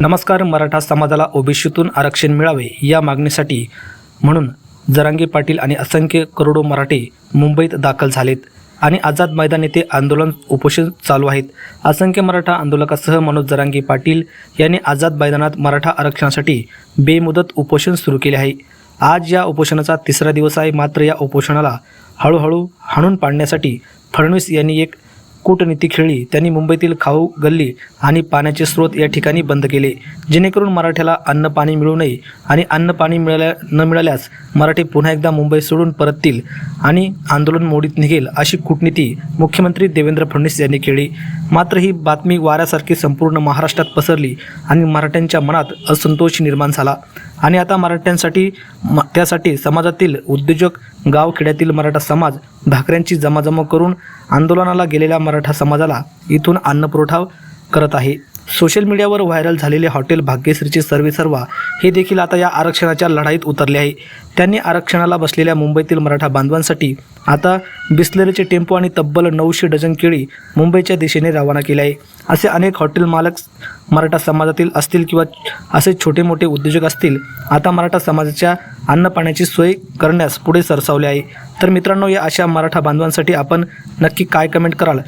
नमस्कार मराठा समाजाला ओबीसीतून आरक्षण मिळावे या मागणीसाठी म्हणून जरांगे पाटील आणि असंख्य करोडो मराठे मुंबईत दाखल झालेत आणि आझाद मैदान येथे आंदोलन उपोषण चालू आहेत. असंख्य मराठा आंदोलकासह मनोज जरांगे पाटील यांनी आझाद मैदानात मराठा आरक्षणासाठी बेमुदत उपोषण सुरू केले आहे. आज या उपोषणाचा तिसरा दिवस आहे. मात्र या उपोषणाला हळूहळू हाणून पाडण्यासाठी फडणवीस यांनी एक कूटनीती खेळली त्यांनी मुंबईतील खाऊ गल्ली आणि पाण्याचे स्रोत या ठिकाणी बंद केले. जेणेकरून मराठ्याला अन्न पाणी मिळू नये आणि अन्न पाणी मिळाल्या न मिळाल्यास मराठी पुन्हा एकदा मुंबई सोडून परततील आणि आंदोलन मोडीत निघेल अशी कूटनीती मुख्यमंत्री देवेंद्र फडणवीस यांनी केली. मात्र ही बातमी वाऱ्यासारखी संपूर्ण महाराष्ट्रात पसरली आणि मराठ्यांच्या मनात असंतोष निर्माण झाला. आणि आता मराठ्यांसाठी म त्यासाठी समाजातील उद्योजक गावखेड्यातील मराठा समाज धाकऱ्यांची जमाजमा करून आंदोलनाला गेलेल्या मराठा समाजाला इथून अन्नपुरवठा करत आहे. सोशल मीडियावर व्हायरल झालेले हॉटेल भाग्यश्रीचे सर्वेसर्वा हे देखील आता या आरक्षणाच्या लढाईत उतरले आहे. त्यांनी आरक्षणाला बसलेल्या मुंबईतील मराठा बांधवांसाठी आता बिस्लरीचे टेम्पो आणि तब्बल नऊशे डझन केळी मुंबईच्या दिशेने रवाना केले आहे. असे अनेक हॉटेल मालक मराठा समाजातील असतील किंवा असे छोटे मोठे उद्योजक असतील आता मराठा समाजाच्या अन्नपाण्याची सोय करण्यास पुढे सरसावले आहे. तर मित्रांनो या अशा मराठा बांधवांसाठी आपण नक्की काय कमेंट कराल?